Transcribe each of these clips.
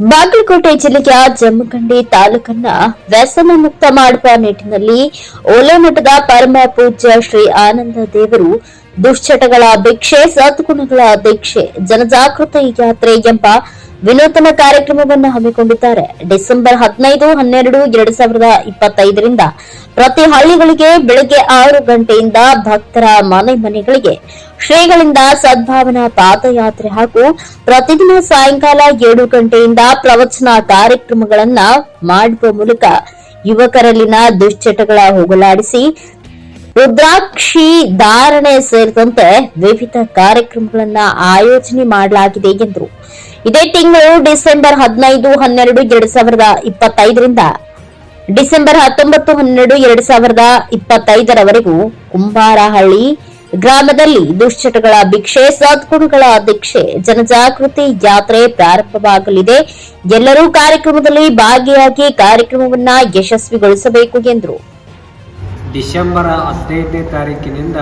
ಬಾಗಲಕೋಟೆ ಜಿಲ್ಲೆಯ ಜಮ್ಮಖಂಡಿ ತಾಲೂಕನ್ನ ವ್ಯಸನ ಮುಕ್ತ ಮಾಡುವ ನಿಟ್ಟಿನಲ್ಲಿ ಓಲೆಮಠದ ಪರಮ ಪೂಜ್ಯ ಶ್ರೀ ಆನಂದ ದೇವರು ದುಶ್ಚಟಗಳ ಭಿಕ್ಷೆ ಸತ್ಗುಣಗಳ ದೀಕ್ಷೆ ಜನಜಾಗೃತ ಯಾತ್ರೆ ಎಂಬ ವಿನೂತನ ಕಾರ್ಯಕ್ರಮವನ್ನು ಹಮ್ಮಿಕೊಂಡಿದ್ದಾರೆ. ಡಿಸೆಂಬರ್ ಹದಿನೈದು, ಹನ್ನೆರಡು, ಎರಡು ಸಾವಿರದ ಇಪ್ಪತ್ತೈದರಿಂದ ಪ್ರತಿ ಹಳ್ಳಿಗಳಿಗೆ ಬೆಳಗ್ಗೆ ಆರು ಗಂಟೆಯಿಂದ ಭಕ್ತರ ಮನೆ ಮನೆಗಳಿಗೆ ಶ್ರೀಗಳಿಂದ ಸದ್ಭಾವನಾ ಪಾದಯಾತ್ರೆ ಹಾಗೂ ಪ್ರತಿದಿನ ಸಾಯಂಕಾಲ ಏಳು ಗಂಟೆಯಿಂದ ಪ್ರವಚನ ಕಾರ್ಯಕ್ರಮಗಳನ್ನ ಮಾಡುವ ಮೂಲಕ ಯುವಕರಲ್ಲಿನ ದುಶ್ಚಟಗಳ ಹೋಗಲಾಡಿಸಿ ರುದ್ರಾಕ್ಷಿ ಧಾರಣೆ ಸೇರಿದಂತೆ ವಿವಿಧ ಕಾರ್ಯಕ್ರಮಗಳನ್ನ ಆಯೋಜನೆ ಮಾಡಲಾಗಿದೆ ಎಂದರು. ಇದೇ ತಿಂಗಳು ಡಿಸೆಂಬರ್ ಹದಿನೈದು, ಹನ್ನೆರಡು, ಎರಡ್ ಸಾವಿರದ ಇಪ್ಪತ್ತೈದರಿಂದ ಡಿಸೆಂಬರ್ ಹತ್ತೊಂಬತ್ತು, ಹನ್ನೆರಡು, ಎರಡ್ ಸಾವಿರದ ಇಪ್ಪತ್ತೈದರವರೆಗೂ ಕುಂಬಾರಹಳ್ಳಿ ಗ್ರಾಮದಲ್ಲಿ ದುಶ್ಚಟಗಳ ಭಿಕ್ಷೆ, ಸದ್ಗುಣಗಳ ದೀಕ್ಷೆ ಜನಜಾಗೃತಿ ಯಾತ್ರೆ ಪ್ರಾರಂಭವಾಗಲಿದೆ. ಎಲ್ಲರೂ ಕಾರ್ಯಕ್ರಮದಲ್ಲಿ ಭಾಗಿಯಾಗಿ ಕಾರ್ಯಕ್ರಮವನ್ನ ಯಶಸ್ವಿಗೊಳಿಸಬೇಕು ಎಂದರು. ಡಿಸೆಂಬರ್ ಹದಿನೈದನೇ ತಾರೀಕಿನಿಂದ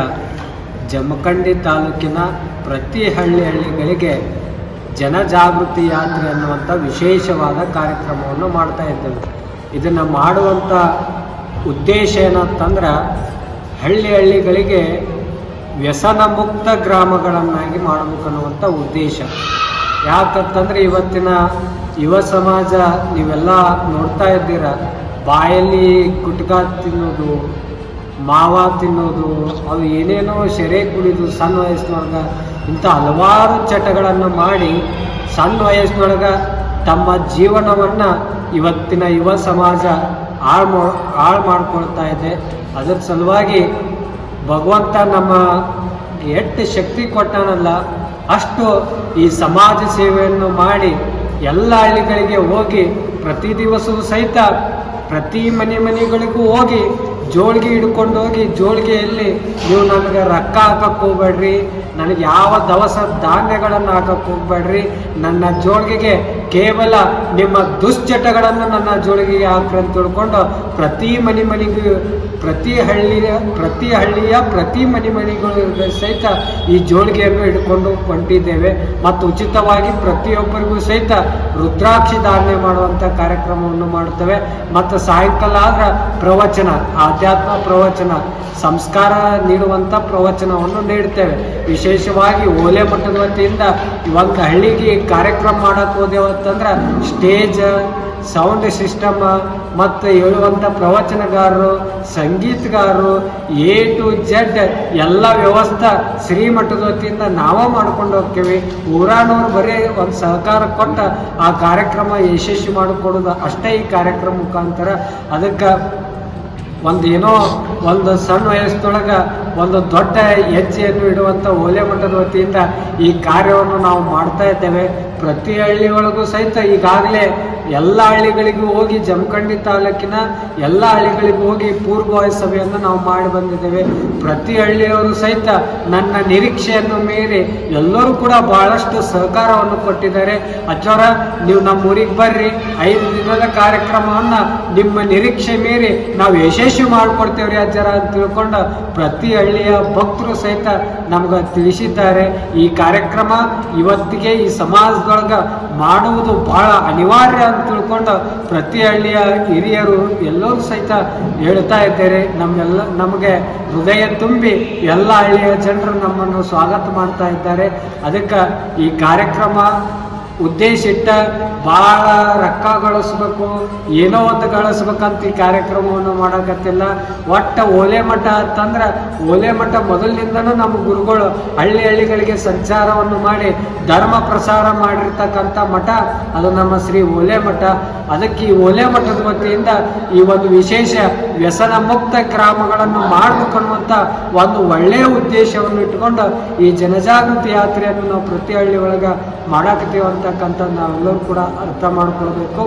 ಜಮಖಂಡಿ ತಾಲೂಕಿನ ಪ್ರತಿ ಹಳ್ಳಿ ಹಳ್ಳಿಗಳಿಗೆ ಜನಜಾಗೃತಿ ಯಾತ್ರೆ ಅನ್ನುವಂಥ ವಿಶೇಷವಾದ ಕಾರ್ಯಕ್ರಮವನ್ನು ಮಾಡ್ತಾ ಇದ್ದೇವೆ. ಇದನ್ನು ಮಾಡುವಂಥ ಉದ್ದೇಶ ಏನಂತಂದ್ರೆ ಹಳ್ಳಿ ಹಳ್ಳಿಗಳಿಗೆ ವ್ಯಸನ ಮುಕ್ತ ಗ್ರಾಮಗಳನ್ನಾಗಿ ಮಾಡಬೇಕನ್ನುವಂಥ ಉದ್ದೇಶ. ಯಾಕಂತಂದ್ರೆ ಇವತ್ತಿನ ಯುವ ಸಮಾಜ ನೀವೆಲ್ಲ ನೋಡ್ತಾ ಇದ್ದೀರ, ಬಾಯಲ್ಲಿ ಗುಟ್ಕಾ ತಿನ್ನೋದು ಮಾವ ತಿನ್ನೋದು ಅವು ಏನೇನೋ ಸೆರೆ ಕುಡಿದು ಸಣ್ಣ ವಯಸ್ಸಿನೊಳಗೆ ಇಂಥ ಹಲವಾರು ಚಟಗಳನ್ನು ಮಾಡಿ ಸಣ್ಣ ವಯಸ್ಸಿನೊಳಗೆ ತಮ್ಮ ಜೀವನವನ್ನು ಇವತ್ತಿನ ಯುವ ಸಮಾಜ ಹಾಳು ಮಾ, ಹಾಳು ಮಾಡ್ಕೊಳ್ತಾ ಇದೆ. ಅದರ ಸಲುವಾಗಿ ಭಗವಂತ ನಮ್ಮ ಎಷ್ಟು ಶಕ್ತಿ ಕೊಟ್ಟಾನಲ್ಲ, ಅಷ್ಟು ಈ ಸಮಾಜ ಸೇವೆಯನ್ನು ಮಾಡಿ ಎಲ್ಲ ಹಳ್ಳಿಗಳಿಗೆ ಹೋಗಿ ಪ್ರತಿ ದಿವಸವೂ ಸಹಿತ ಪ್ರತಿ ಮನೆ ಮನೆಗಳಿಗೂ ಹೋಗಿ ಜೋಳಿಗೆ ಹಿಡ್ಕೊಂಡು ಹೋಗಿ ಜೋಳಿಗೆಯಲ್ಲಿ ನೀವು ನನಗೆ ರೊಕ್ಕ ಹಾಕಕ್ಕೆ ಹೋಗ್ಬೇಡ್ರಿ. ನನಗೆ ಯಾವ ದವಸ ಧಾನ್ಯಗಳನ್ನು ಹಾಕಕ್ಕೆ ಹೋಗ್ಬೇಡ್ರಿ. ನನ್ನ ಜೋಳಿಗೆಗೆ ಕೇವಲ ನಿಮ್ಮ ದುಶ್ಚಟಗಳನ್ನು ನನ್ನ ಜೋಳಿಗೆಗೆ ಹಾಕ್ರಿ ಅಂತ ತಿಳ್ಕೊಂಡು ಪ್ರತಿ ಮನೆ ಮನೆಗೂ ಪ್ರತಿ ಹಳ್ಳಿಯ ಪ್ರತಿ ಹಳ್ಳಿಯ ಪ್ರತಿ ಮನೆ ಮನೆಗಳು ಸಹಿತ ಈ ಜೋಳಿಗೆಯನ್ನು ಹಿಡ್ಕೊಂಡು ಹೊಂಟಿದ್ದೇವೆ. ಮತ್ತು ಉಚಿತವಾಗಿ ಪ್ರತಿಯೊಬ್ಬರಿಗೂ ಸಹಿತ ರುದ್ರಾಕ್ಷಿ ಧಾರಣೆ ಮಾಡುವಂಥ ಕಾರ್ಯಕ್ರಮವನ್ನು ಮಾಡುತ್ತೇವೆ. ಮತ್ತು ಸಾಯಂಕಾಲ ಆದ್ರೆ ಪ್ರವಚನ, ಆಧ್ಯಾತ್ಮ ಪ್ರವಚನ, ಸಂಸ್ಕಾರ ನೀಡುವಂಥ ಪ್ರವಚನವನ್ನು ನೀಡ್ತೇವೆ ವಿಶೇಷವಾಗಿ ಓಲೆ ಮಠದ ವತಿಯಿಂದ ಒಂದು ಹಳ್ಳಿಗೆ ಕಾರ್ಯಕ್ರಮ ಮಾಡಕ್ಕೆ ಹೋದೆವು ಅಂತಂದ್ರೆ ಸ್ಟೇಜ್, ಸೌಂಡ್ ಸಿಸ್ಟಮ್, ಮತ್ತು ಹೇಳುವಂಥ ಪ್ರವಚನಗಾರರು, ಸಂಗೀತಗಾರರು, ಎ ಟು ಜೆಡ್ ಎಲ್ಲ ವ್ಯವಸ್ಥೆ ಶ್ರೀಮಠದ ವತಿಯಿಂದ ನಾವೇ ಮಾಡ್ಕೊಂಡು ಹೋಗ್ತೀವಿ. ಊರಾನವ್ರು ಬರೀ ಒಂದು ಸಹಕಾರ ಕೊಟ್ಟ ಆ ಕಾರ್ಯಕ್ರಮ ಯಶಸ್ವಿ ಮಾಡಿಕೊಡೋದು ಅಷ್ಟೇ ಈ ಕಾರ್ಯಕ್ರಮ ಮುಖಾಂತರ. ಅದಕ್ಕೆ ಒಂದು ಏನೋ ಒಂದು ಸಣ್ಣ ವಯಸ್ಸದೊಳಗೆ ಒಂದು ದೊಡ್ಡ ಹೆಜ್ಜೆಯನ್ನು ಇಡುವಂಥ ಓಲೆ ಮಠದ ವತಿಯಿಂದ ಈ ಕಾರ್ಯವನ್ನು ನಾವು ಮಾಡ್ತಾ ಇದ್ದೇವೆ. ಪ್ರತಿ ಹಳ್ಳಿಯೊಳಗೂ ಸಹಿತ ಈಗಾಗಲೇ ಎಲ್ಲ ಹಳ್ಳಿಗಳಿಗೂ ಹೋಗಿ ಜಮಖಂಡಿ ತಾಲೂಕಿನ ಎಲ್ಲ ಹಳ್ಳಿಗಳಿಗೂ ಹೋಗಿ ಪೂರ್ವಭಾವಿ ಸಭೆಯನ್ನು ನಾವು ಮಾಡಿ ಬಂದಿದ್ದೇವೆ. ಪ್ರತಿ ಹಳ್ಳಿಯವರು ಸಹಿತ ನನ್ನ ನಿರೀಕ್ಷೆಯನ್ನು ಮೀರಿ ಎಲ್ಲರೂ ಕೂಡ ಬಹಳಷ್ಟು ಸಹಕಾರವನ್ನು ಕೊಟ್ಟಿದ್ದಾರೆ. ಅಚ್ಚೋರ ನೀವು ನಮ್ಮ ಊರಿಗೆ ಬರ್ರಿ. ಐದು ದಿನದ ಕಾರ್ಯಕ್ರಮವನ್ನು ನಿಮ್ಮ ನಿರೀಕ್ಷೆ ಮೀರಿ ನಾವು ಯಶಸ್ವಿ ಮಾಡಿಕೊಡ್ತೇವ್ರಿ ಅಜ್ಜರ ಅಂತ ತಿಳ್ಕೊಂಡು ಪ್ರತಿ ಹಳ್ಳಿಯ ಭಕ್ತರು ಸಹಿತ ನಮ್ಗೆ ತಿಳಿಸಿದ್ದಾರೆ. ಈ ಕಾರ್ಯಕ್ರಮ ಇವತ್ತಿಗೆ ಈ ಸಮಾಜದೊಳಗೆ ಮಾಡುವುದು ಬಹಳ ಅನಿವಾರ್ಯ ಅಂತ ತಿಳ್ಕೊಂಡು ಪ್ರತಿ ಹಳ್ಳಿಯ ಹಿರಿಯರು ಎಲ್ಲರೂ ಸಹಿತ ಹೇಳ್ತಾ ಇದ್ದಾರೆ ನಮ್ಮೆಲ್ಲ, ನಮಗೆ ಹೃದಯ ತುಂಬಿ ಎಲ್ಲ ಹಳ್ಳಿಯ ಜನರು ನಮ್ಮನ್ನು ಸ್ವಾಗತ ಮಾಡ್ತಾ ಇದ್ದಾರೆ. ಅದಕ್ಕೆ ಈ ಕಾರ್ಯಕ್ರಮ ಉದ್ದೇಶ ಇಟ್ಟ ಭಾಳ ರೊಕ್ಕ ಗಳಿಸ್ಬೇಕು, ಏನೋ ಒಂದು ಗಳಿಸ್ಬೇಕಂತ ಈ ಕಾರ್ಯಕ್ರಮವನ್ನು ಮಾಡೋಕತ್ತಿಲ್ಲ. ಒಟ್ಟು ಓಲೆ ಮಠ ಅಂತಂದ್ರೆ, ಓಲೆ ಮಠ ಮೊದಲಿನಿಂದನೂ ನಮ್ಮ ಗುರುಗಳು ಹಳ್ಳಿ ಹಳ್ಳಿಗಳಿಗೆ ಸಂಚಾರವನ್ನು ಮಾಡಿ ಧರ್ಮ ಪ್ರಸಾರ ಮಾಡಿರ್ತಕ್ಕಂಥ ಮಠ, ಅದು ನಮ್ಮ ಶ್ರೀ ಓಲೆ ಮಠ. ಅದಕ್ಕೆ ಈ ಓಲೆ ಮಠದ ವತಿಯಿಂದ ಈ ಒಂದು ವಿಶೇಷ ವ್ಯಸನ ಮುಕ್ತ ಗ್ರಾಮಗಳನ್ನು ಮಾಡಬೇಕು ಅನ್ನುವಂಥ ಒಂದು ಒಳ್ಳೆಯ ಉದ್ದೇಶವನ್ನು ಇಟ್ಕೊಂಡು ಈ ಜನಜಾಗೃತಿ ಯಾತ್ರೆಯನ್ನು ನಾವು ಪ್ರತಿ ಹಳ್ಳಿ ಒಳಗೆ ಮಾಡಾಕತ್ತೀವಿ ಅಂತಕ್ಕಂಥ ನಾವೆಲ್ಲರೂ ಕೂಡ ಅರ್ಥ ಮಾಡ್ಕೊಳ್ಬೇಕು.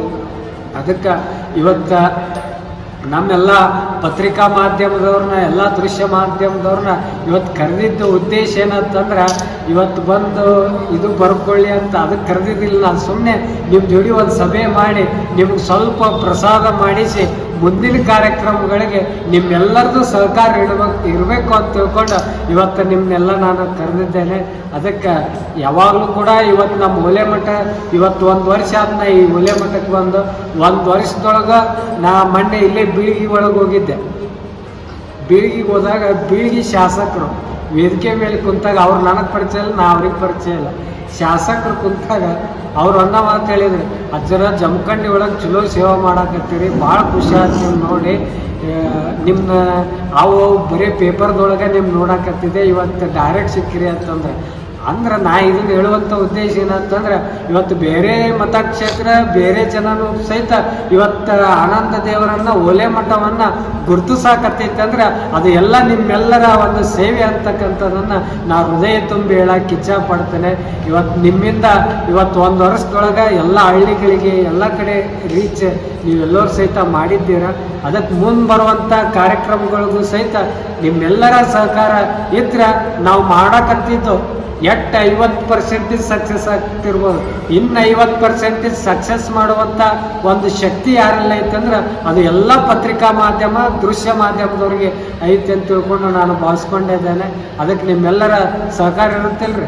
ಅದಕ್ಕೆ ಇವತ್ತು ನಮ್ಮೆಲ್ಲ ಪತ್ರಿಕಾ ಮಾಧ್ಯಮದವ್ರನ್ನ, ಎಲ್ಲ ದೃಶ್ಯ ಮಾಧ್ಯಮದವ್ರನ್ನ ಇವತ್ತು ಕರೆದಿದ್ದ ಉದ್ದೇಶ ಏನಂತಂದ್ರೆ, ಇವತ್ತು ಬಂದು ಇದು ಬರ್ಕೊಳ್ಳಿ ಅಂತ ಅದಕ್ಕೆ ಕರೆದಿದ್ದಿಲ್ಲ. ಸುಮ್ಮನೆ ನಿಮ್ಮ ಜೋಡಿ ಒಂದು ಸಭೆ ಮಾಡಿ, ನಿಮ್ಗೆ ಸ್ವಲ್ಪ ಪ್ರಸಾದ ಮಾಡಿಸಿ ಮುಂದಿನ ಕಾರ್ಯಕ್ರಮಗಳಿಗೆ ನಿಮ್ಮೆಲ್ಲರದು ಸಹಕಾರ ಇಡಬೇಕು ಇರಬೇಕು ಅಂತ ತಿಳ್ಕೊಂಡು ಇವತ್ತು ನಿಮ್ಮನ್ನೆಲ್ಲ ನಾನು ಕರೆದಿದ್ದೇನೆ. ಅದಕ್ಕೆ ಯಾವಾಗಲೂ ಕೂಡ ಇವತ್ತು ನಮ್ಮ ಒಲೆ ಮಠ ಇವತ್ತು ಒಂದು ವರ್ಷ ಆದ್ನ ಈ ಹೊಲೆ ಮಠಕ್ಕೆ ಬಂದು ಒಂದು ವರ್ಷದೊಳಗೆ ನಾ ಮೊನ್ನೆ ಇಲ್ಲೇ ಬೀಳಿಗೆ ಒಳಗೆ ಹೋಗಿದ್ದೆ. ಬೀಳಿಗೆಗೆ ಹೋದಾಗ ಬೀಳಿಗೆ ಶಾಸಕರು ವೇದಿಕೆ ಮೇಲೆ ಕುಂತಾಗ ಅವ್ರು ನನಗೆ ಪರಿಚಯ ಇಲ್ಲ, ನಾ ಅವ್ರಿಗೆ ಪರಿಚಯ ಇಲ್ಲ. ಶಾಸಕರು ಕುಂತಾಗ ಅವ್ರು ಅನ್ನ ಮಾತು ಹೇಳಿದ್ರು, ಅಜ್ಜರ ಜಮಖಂಡಿ ಒಳಗೆ ಚಲೋ ಸೇವೆ ಮಾಡಾಕತ್ತೀರಿ, ಭಾಳ ಖುಷಿ ಆಯ್ತು ನೋಡಿ. ನಿಮ್ಮ ಅವು ಬರೀ ಪೇಪರ್ದೊಳಗೆ ನಿಮ್ಮ ನೋಡಾಕತ್ತಿದೆ, ಇವತ್ತು ಡೈರೆಕ್ಟ್ ಸಿಕ್ಕಿರಿ ಅಂತಂದ್ರೆ. ಅಂದ್ರೆ ನಾ ಇದನ್ನು ಹೇಳುವಂಥ ಉದ್ದೇಶ ಏನಂತಂದ್ರೆ, ಇವತ್ತು ಬೇರೆ ಮತಕ್ಷೇತ್ರ, ಬೇರೆ ಜನರು ಸಹಿತ ಇವತ್ತು ಆನಂದ ದೇವರನ್ನ, ಒಲೆ ಮಠವನ್ನ ಗುರುತಿಸಾಕತ್ತೈತಂದ್ರೆ ಅದು ಎಲ್ಲ ನಿಮ್ಮೆಲ್ಲರ ಒಂದು ಸೇವೆ ಅಂತಕ್ಕಂಥದ್ದನ್ನು ನಾ ಹೃದಯ ತುಂಬಿ ಹೇಳಕ್ಕೆ ಇಚ್ಛೆ ಪಡ್ತೇನೆ. ಇವತ್ತು ನಿಮ್ಮಿಂದ ಇವತ್ತು ಒಂದು ವರ್ಷದೊಳಗೆ ಎಲ್ಲ ಹಳ್ಳಿಗಳಿಗೆ, ಎಲ್ಲ ಕಡೆ ರೀಚ್ ನೀವೆಲ್ಲರೂ ಸಹಿತ ಮಾಡಿದ್ದೀರ? ಅದಕ್ಕೆ ಮುಂದೆ ಬರುವಂಥ ಕಾರ್ಯಕ್ರಮಗಳಿಗೂ ಸಹಿತ ನಿಮ್ಮೆಲ್ಲರ ಸಹಕಾರ ಇದ್ರೆ ನಾವು ಮಾಡಕತ್ತಿದ್ದು. ಎಷ್ಟು ಐವತ್ತು ಪರ್ಸೆಂಟೇಜ್ ಸಕ್ಸಸ್ ಆಗ್ತಿರ್ಬೋದು. ಇನ್ನು ಐವತ್ತು ಪರ್ಸೆಂಟೇಜ್ ಸಕ್ಸಸ್ ಮಾಡುವಂಥ ಒಂದು ಶಕ್ತಿ ಯಾರೆಲ್ಲ ಐತಂದ್ರೆ ಅದು ಎಲ್ಲ ಪತ್ರಿಕಾ ಮಾಧ್ಯಮ, ದೃಶ್ಯ ಮಾಧ್ಯಮದವ್ರಿಗೆ ಐತೆ ಅಂತ ತಿಳ್ಕೊಂಡು ನಾನು ಭಾವಿಸ್ಕೊಂಡಿದ್ದೇನೆ. ಅದಕ್ಕೆ ನಿಮ್ಮೆಲ್ಲರ ಸಹಕಾರ ಇರುತ್ತಿಲ್ರಿ?